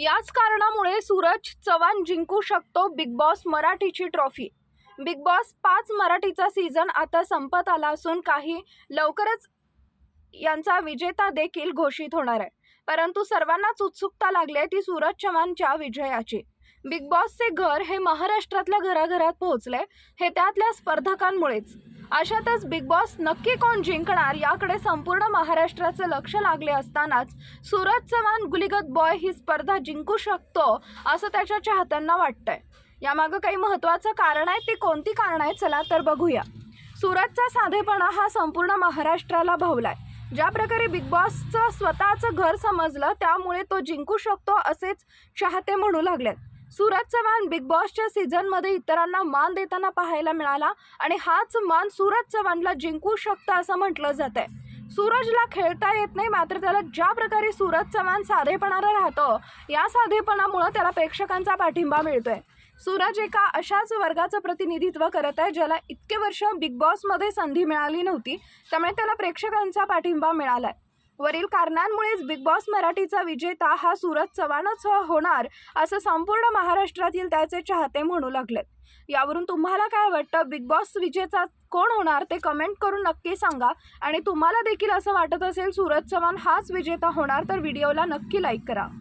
याच कारणामुळे सूरज चव्हाण जिंकू शकतो बिग बॉस मराठीची ट्रॉफी बिग बॉस पाच मराठीचा सीझन आता संपत आला असून काही लवकरच यांचा विजेता देखील घोषित होणार आहे. परंतु सर्वांनाच उत्सुकता लागली आहे ती सूरज चव्हाणच्या विजयाची. बिग बॉसचे घर हे महाराष्ट्रातल्या घराघरात पोहोचले. हे त्यातल्या स्पर्धकांमुळेच. अशातच बिग बॉस नक्की कोण जिंकणार याकडे संपूर्ण महाराष्ट्राचं लक्ष लागले असतानाच सूरज चव्हाण गुलिगत बॉय ही स्पर्धा जिंकू शकतो असं त्याच्या चाहत्यांना वाटतंय. यामागं काही महत्त्वाचं कारण आहे ती कोणती कारण आहे चला तर बघूया. सूरजचा साधेपणा हा संपूर्ण महाराष्ट्राला भावलाय. ज्या प्रकारे बिग बॉसचं स्वतःचं घर समजलं त्यामुळे तो जिंकू शकतो असेच चाहते म्हणू लागलेत. सूरज चव्हाण बिग बॉसच्या सीझनमध्ये इतरांना मान देताना पाहायला मिळाला आणि हाच मान सूरज चव्हाणला जिंकू शकतं असं म्हटलं जात आहे सूरजला खेळता येत नाही मात्र त्याला ज्या प्रकारे सूरज चव्हाण साधेपणाला राहतो या साधेपणामुळं त्याला प्रेक्षकांचा पाठिंबा मिळतोय. सूरज एका अशाच वर्गाचं प्रतिनिधित्व करत आहे ज्याला इतके वर्ष बिग बॉसमध्ये संधी मिळाली नव्हती त्यामुळे त्याला प्रेक्षकांचा पाठिंबा मिळाला आहे वरील कारणांमुळेच बिग बॉस मराठीचा विजेता हा सूरज चव्हाणच होणार असं संपूर्ण महाराष्ट्रातील त्याचे चाहते म्हणू लागलेत. यावरून तुम्हाला काय वाटतं? बिग बॉस विजेता कोण होणार? ते कमेंट करून नक्की सांगा. आणि तुम्हाला देखील असं वाटत असेल सूरज चव्हाण हाच विजेता होणार तर व्हिडिओला नक्की लाईक करा.